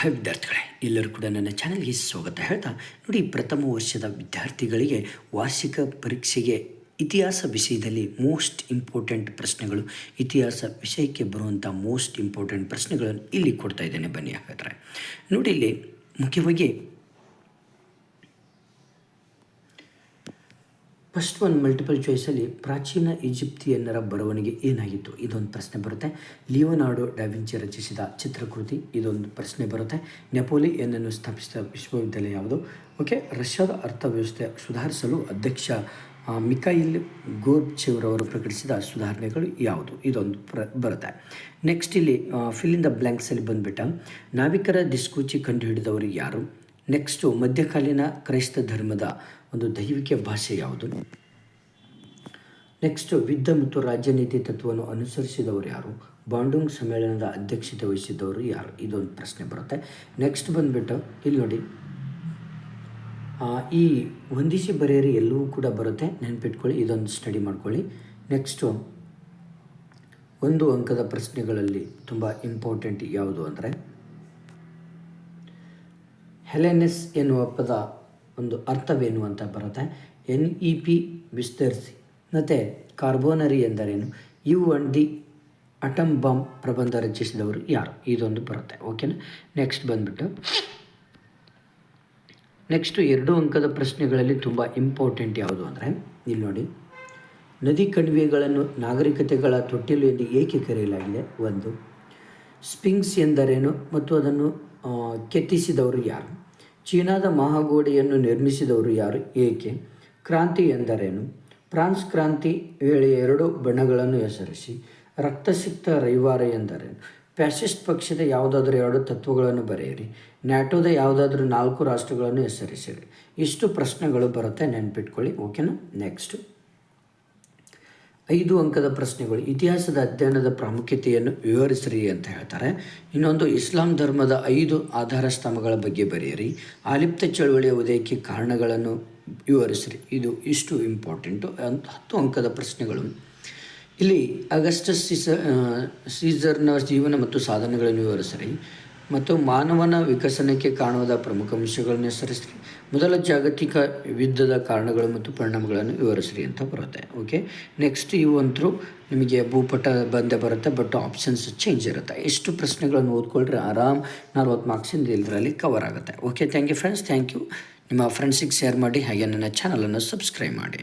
Hi ವಿದ್ಯಾರ್ಥಿಗಳೇ, ಎಲ್ಲರೂ ಕೂಡ ನನ್ನ ಚಾನಲ್ಗೆ ಸ್ವಾಗತ. ಹೇಳ್ತಾ, ನೋಡಿ, ಪ್ರಥಮ ವರ್ಷದ ವಿದ್ಯಾರ್ಥಿಗಳಿಗೆ ವಾರ್ಷಿಕ ಪರೀಕ್ಷೆಗೆ ಇತಿಹಾಸ ವಿಷಯದಲ್ಲಿ ಮೋಸ್ಟ್ ಇಂಪಾರ್ಟೆಂಟ್ ಪ್ರಶ್ನೆಗಳು, ಇತಿಹಾಸ ವಿಷಯಕ್ಕೆ ಬರುವಂಥ ಮೋಸ್ಟ್ ಇಂಪಾರ್ಟೆಂಟ್ ಪ್ರಶ್ನೆಗಳನ್ನು ಇಲ್ಲಿ ಕೊಡ್ತಾ ಇದ್ದೇನೆ. ಬನ್ನಿ ಹಾಗಾದರೆ. ನೋಡಿ ಇಲ್ಲಿ ಮುಖ್ಯವಾಗಿ ಫಸ್ಟ್ ಒನ್ ಮಲ್ಟಿಪಲ್ ಚಾಯ್ಸಲ್ಲಿ ಪ್ರಾಚೀನ ಈಜಿಪ್ತಿಯನ್ನರ ಬರವಣಿಗೆ ಏನಾಗಿತ್ತು? ಇದೊಂದು ಪ್ರಶ್ನೆ ಬರುತ್ತೆ. ಲಿಯೋನಾರ್ಡೋ ಡಾವಿಂಚಿ ರಚಿಸಿದ ಚಿತ್ರಕೃತಿ, ಇದೊಂದು ಪ್ರಶ್ನೆ ಬರುತ್ತೆ. ನೆಪೋಲಿಯನ್ನನ್ನು ಸ್ಥಾಪಿಸಿದ ವಿಶ್ವವಿದ್ಯಾಲಯ ಯಾವುದು? ಓಕೆ, ರಷ್ಯಾದ ಅರ್ಥವ್ಯವಸ್ಥೆ ಸುಧಾರಿಸಲು ಅಧ್ಯಕ್ಷ ಮಿಕಾಯಿಲ್ ಗೋರ್ಬ್ಚೆವ್ರವರು ಪ್ರಕಟಿಸಿದ ಸುಧಾರಣೆಗಳು ಯಾವುದು? ಇದೊಂದು ಪ್ರ, ಬರುತ್ತೆ. ನೆಕ್ಸ್ಟ್ ಇಲ್ಲಿ ಫಿಲ್ ಬ್ಲ್ಯಾಂಕ್ಸಲ್ಲಿ ಬಂದುಬಿಟ್ಟ. ನಾವಿಕರ ದಿಸ್ಕೂಚಿ ಕಂಡುಹಿಡಿದವರು ಯಾರು? ನೆಕ್ಸ್ಟು ಮಧ್ಯಕಾಲೀನ ಕ್ರೈಸ್ತ ಧರ್ಮದ ಒಂದು ದೈವಿಕ ಭಾಷೆ ಯಾವುದು? ನೆಕ್ಸ್ಟ್ ವಿದ್ಯ ಮತ್ತು ರಾಜ್ಯನೀತಿ ತತ್ವವನ್ನು ಅನುಸರಿಸಿದವರು ಯಾರು? ಬಾಂಡುಂಗ್ ಸಮ್ಮೇಳನದ ಅಧ್ಯಕ್ಷತೆ ವಹಿಸಿದವರು ಯಾರು? ಇದೊಂದು ಪ್ರಶ್ನೆ ಬರುತ್ತೆ. ನೆಕ್ಸ್ಟ್ ಬಂದುಬಿಟ್ಟು, ಇಲ್ಲಿ ನೋಡಿ. ಈ ಹೊಂದಿಸಿ ಬರೆಯರಿ ಎಲ್ಲವೂ ಕೂಡ ಬರುತ್ತೆ. ನೆನ್ಪಿಟ್ಕೊಳ್ಳಿ, ಇದೊಂದು ಸ್ಟಡಿ ಮಾಡ್ಕೊಳ್ಳಿ. ನೆಕ್ಸ್ಟು ಒಂದು ಅಂಕದ ಪ್ರಶ್ನೆಗಳಲ್ಲಿ ತುಂಬ ಇಂಪಾರ್ಟೆಂಟ್ ಯಾವುದು ಅಂದರೆ ಹೆಲೆನೆಸ್ ಎನ್ನುವ ಪದ ಒಂದು ಅರ್ಥವೇನು ಅಂತ ಬರುತ್ತೆ? ಎನ್ ಇ ಪಿ ವಿಸ್ತರಿಸಿ. ಮತ್ತು ಕಾರ್ಬೋನರಿ ಎಂದರೇನು? You and the atom bomb ಪ್ರಬಂಧ ರಚಿಸಿದವರು ಯಾರು? ಇದೊಂದು ಬರುತ್ತೆ, ಓಕೆನಾ? ನೆಕ್ಸ್ಟ್ ಬಂದುಬಿಟ್ಟು. ನೆಕ್ಸ್ಟು ಎರಡು ಅಂಕದ ಪ್ರಶ್ನೆಗಳಲ್ಲಿ ತುಂಬ ಇಂಪಾರ್ಟೆಂಟ್ ಯಾವುದು ಅಂದರೆ, ಇಲ್ಲಿ ನೋಡಿ. ನದಿ ಕಣಿವೆಗಳನ್ನು ನಾಗರಿಕತೆಗಳ ತೊಟ್ಟಿಲು ಎಂದು ಏಕೆ ಕರೆಯಲಾಗಿದೆ? ಒಂದು. ಸ್ಪಿಂಗ್ಸ್ ಎಂದರೇನು? ಮತ್ತು ಅದನ್ನು ಕೆತ್ತಿಸಿದವರು ಯಾರು? ಚೀನಾದ ಮಹಾಗೋಡೆಯನ್ನು ನಿರ್ಮಿಸಿದವರು ಯಾರು? ಏಕೆ? ಕ್ರಾಂತಿ ಎಂದರೇನು? ಫ್ರಾನ್ಸ್ ಕ್ರಾಂತಿ ವೇಳೆ ಎರಡು ಬಣ್ಣಗಳನ್ನು ಹೆಸರಿಸಿ. ರಕ್ತಸಿಕ್ತ ರವಿವಾರ ಎಂದರೇನು? ಫ್ಯಾಸಿಸ್ಟ್ ಪಕ್ಷದ ಯಾವುದಾದ್ರೂ ಎರಡು ತತ್ವಗಳನ್ನು ಬರೆಯಿರಿ. ನ್ಯಾಟೋದ ಯಾವುದಾದ್ರೂ ನಾಲ್ಕು ರಾಷ್ಟ್ರಗಳನ್ನು ಹೆಸರಿಸಿರಿ. ಇಷ್ಟು ಪ್ರಶ್ನೆಗಳು ಬರುತ್ತೆ, ನೆನ್ಪಿಟ್ಕೊಳ್ಳಿ. ಓಕೆನಾ? ನೆಕ್ಸ್ಟು. ಐದು ಅಂಕದ ಪ್ರಶ್ನೆಗಳು ಇತಿಹಾಸದ ಅಧ್ಯಯನದ ಪ್ರಾಮುಖ್ಯತೆಯನ್ನು ವಿವರಿಸಿರಿ ಅಂತ ಹೇಳ್ತಾರೆ. ಇನ್ನೊಂದು, ಇಸ್ಲಾಂ ಧರ್ಮದ ಐದು ಆಧಾರ ಸ್ತಂಭಗಳ ಬಗ್ಗೆ ಬರೆಯಿರಿ. ಆಲಿಪ್ತ ಚಳುವಳಿಯ ಉದಯಕ್ಕೆ ಕಾರಣಗಳನ್ನು ವಿವರಿಸಿರಿ. ಇದು ಇಷ್ಟು ಇಂಪಾರ್ಟೆಂಟು ಹತ್ತು ಅಂಕದ ಪ್ರಶ್ನೆಗಳು. ಇಲ್ಲಿ ಅಗಸ್ಟಸ್ ಸೀಸ ಸೀಸರ್ನ ಜೀವನ ಮತ್ತು ಸಾಧನೆಗಳನ್ನು ವಿವರಿಸಿರಿ. ಮತ್ತು ಮಾನವನ ವಿಕಸನಕ್ಕೆ ಕಾರಣವಾದ ಪ್ರಮುಖ ಅಂಶಗಳನ್ನು ಹೆಸರಿಸ್ರಿ. ಮೊದಲ ಜಾಗತಿಕ ಯುದ್ಧದ ಕಾರಣಗಳು ಮತ್ತು ಪರಿಣಾಮಗಳನ್ನು ವಿವರಿಸ್ರಿ ಅಂತ ಬರುತ್ತೆ. ಓಕೆ ನೆಕ್ಸ್ಟ್ ಇವು ಅಂತರೂ ನಿಮಗೆ ಭೂಪಟ ಬಂದೇ ಬರುತ್ತೆ ಬಟ್ ಆಪ್ಷನ್ಸ್ ಚೇಂಜ್ ಇರುತ್ತೆ. ಎಷ್ಟು ಪ್ರಶ್ನೆಗಳನ್ನು ಓದ್ಕೊಳ್ರಿ ಆರಾಮ್, ನಲ್ವತ್ತು ಮಾರ್ಕ್ಸಿಂದ ಇದರಲ್ಲಿ ಕವರ್ ಆಗುತ್ತೆ. Okay thank you friends thank you ನಿಮ್ಮ ಫ್ರೆಂಡ್ಸಿಗೆ ಶೇರ್ ಮಾಡಿ, ಹಾಗೆ ನನ್ನ ಚಾನಲನ್ನು ಸಬ್ಸ್ಕ್ರೈಬ್ ಮಾಡಿ.